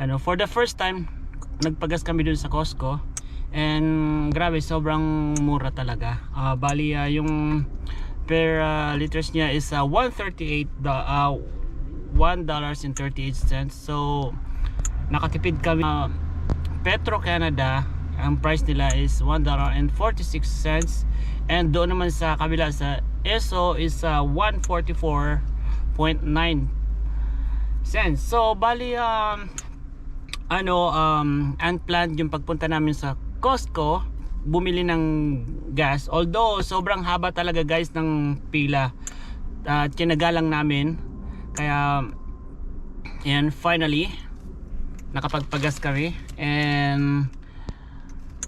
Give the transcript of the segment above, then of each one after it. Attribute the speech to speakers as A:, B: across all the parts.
A: ano, for the first time, nagpagas kami dun sa Costco. And grabe, sobrang mura talaga. Ah, bali, ah, yung per ah, liters niya is ah, 138 do- ah, $1.38 cents. So, nakatipid kami. Ah, Petro Canada, ang price nila is $1.46 cents. And doon naman sa kabila sa ESO is uh, 144.9 cents. So, bali, um, ano, um, unplanned yung pagpunta namin sa Costco, bumili ng gas. Although, sobrang haba talaga guys ng pila. At kinagalang namin. Kaya, and finally, nakapagpagas kami. And,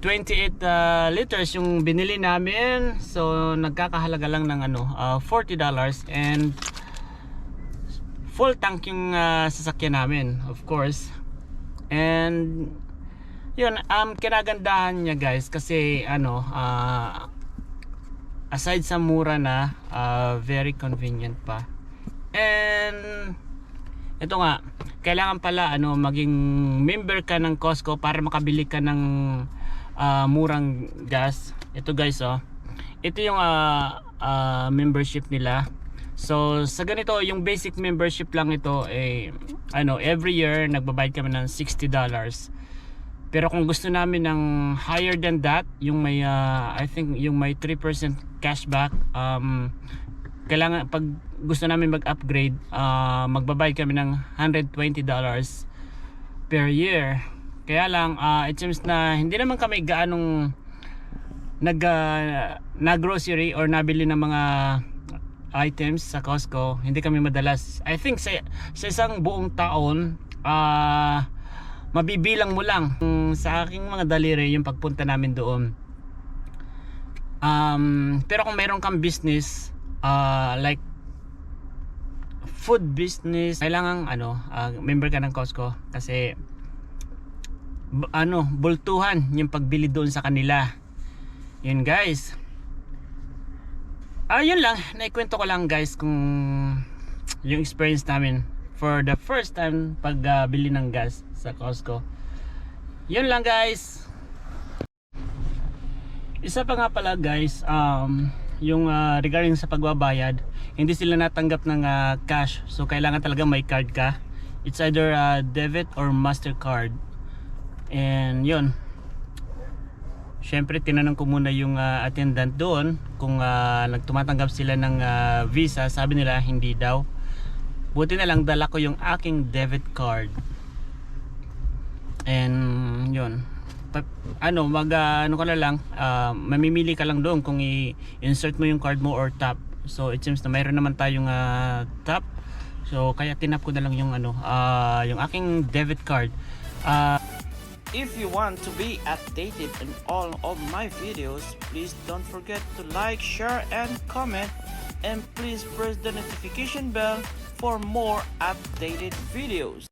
A: 28 uh, liters yung binili namin. So, nagkakahalaga lang ng ano, uh, $40 and full tank yung uh, sasakyan namin, of course. And yun, um kinagandahan niya guys kasi ano, uh, aside sa mura na, uh, very convenient pa. And ito nga, kailangan pala ano maging member ka ng Costco para makabili ka ng ah, murang gas. Ito guys oh. Ito yung ah, ah, membership nila. So sa ganito, yung basic membership lang ito eh ano, every year nagbabayad kami ng $60. Pero kung gusto namin ng higher than that, yung may ah, I think yung may 3% cashback um kailangan pag gusto namin mag-upgrade, ah, magbabayad kami ng $120 per year. Kaya lang ah, it seems na hindi naman kami gaanong nag ah, na-grocery or nabili ng mga items sa Costco. Hindi kami madalas. I think sa, sa isang buong taon, ah mabibilang mo lang mm, sa aking mga daliri yung pagpunta namin doon. Um, pero kung meron kang business, ah, like food business, kailangan ano, ah, member ka ng Costco kasi ano, bultuhan yung pagbili doon sa kanila. Yun guys. Ah, yun lang. Naikwento ko lang guys kung yung experience namin for the first time pag ah, bili ng gas sa Costco. Yun lang guys. Isa pa nga pala guys, um, yung ah, regarding sa pagbabayad, hindi sila natanggap ng ah, cash. So kailangan talaga may card ka. It's either ah, debit or Mastercard. And yun. Syempre tinanong ko muna yung ah, attendant doon kung ah, nagtumatanggap sila ng ah, visa. Sabi nila hindi daw. Buti na lang dala ko yung aking debit card. And yun. Pa- ano, mag ah, ano ka na lang, ah, mamimili ka lang doon kung i-insert mo yung card mo or tap. So it seems na mayroon naman tayong ah, tap. So kaya tinap ko na lang yung ano, ah, yung aking debit card. Ah, if you want to be updated on all of my videos, please don't forget to like, share, and comment. And please press the notification bell for more updated videos.